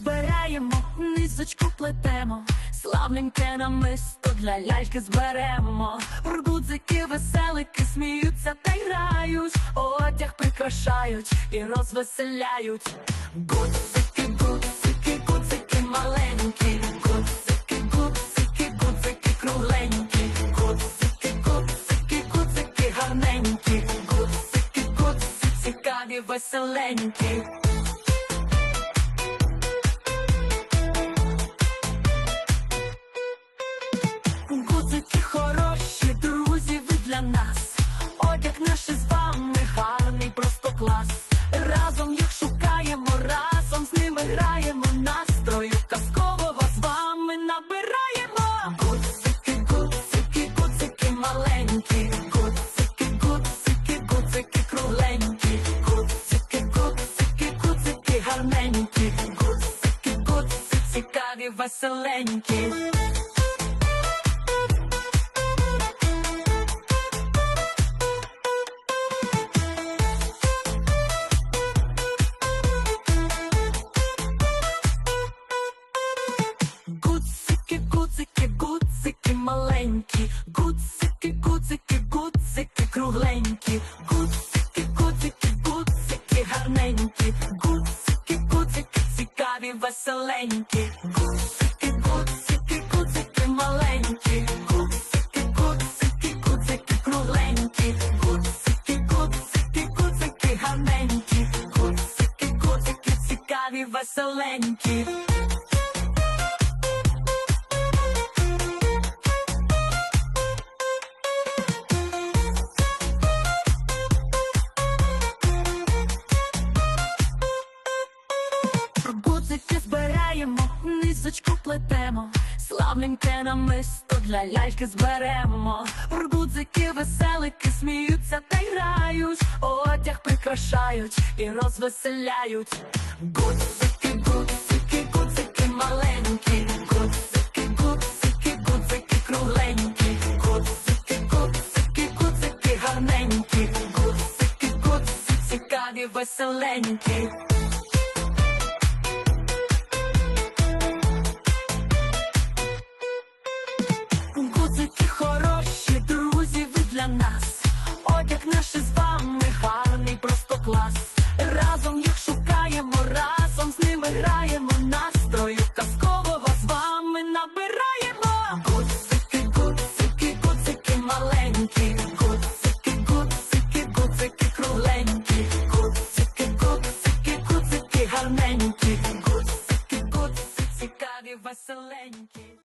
збираємо, низочку плетемо, славненьке намисто для ляльки зберемо. Гудзики, веселики сміються та й грають, одяг прикрашають і розвеселяють. Гудзики, гудзики, гудзики маленькі, гудзики, гудзики, гудзики кругленькі, гудзики, гудзики, гудзики гарненькі, гудзики, гудзики, цікаві, веселенькі. Веселенькі. Гудзики, гудзики, гудзики маленькі, гудзики, гудзики, гудзики кругленькі, гудзики, гудзики, гудзики гарненькі, гудзики, цікаві, веселенькі, гудзики, гудзики, гудзики маленькі, гудзики, гудзики, гудзики кругленькі, гудзики, гудзики, гудзики гарненькі, гудзики, гудзики, цікаві, веселенькі. Гудзики збираємо, низочку плетемо, славненьке намисто для ляльки зберемо. Гудзики, веселики сміються та грають, одяг прикрашають і розвеселяють. Гудзики, гудзики, гудзики маленькі, гудзики, гудзики, гудзики кругленькі, гудзики, гудзики, гудзики гарненькі, гудзики, гудзики, цікаві, веселенькі. Одяг наш із вами гарний, просто клас. Разом їх шукаємо, разом з ними граємо. Настрою казкового з вами набираємо. Гудзики, гудзики, гудзики маленькі. Гудзики, гудзики, гудзики кругленькі. Гудзики, гудзики, гудзики гарненькі. Гудзики, гудзики, цікаві, веселенькі.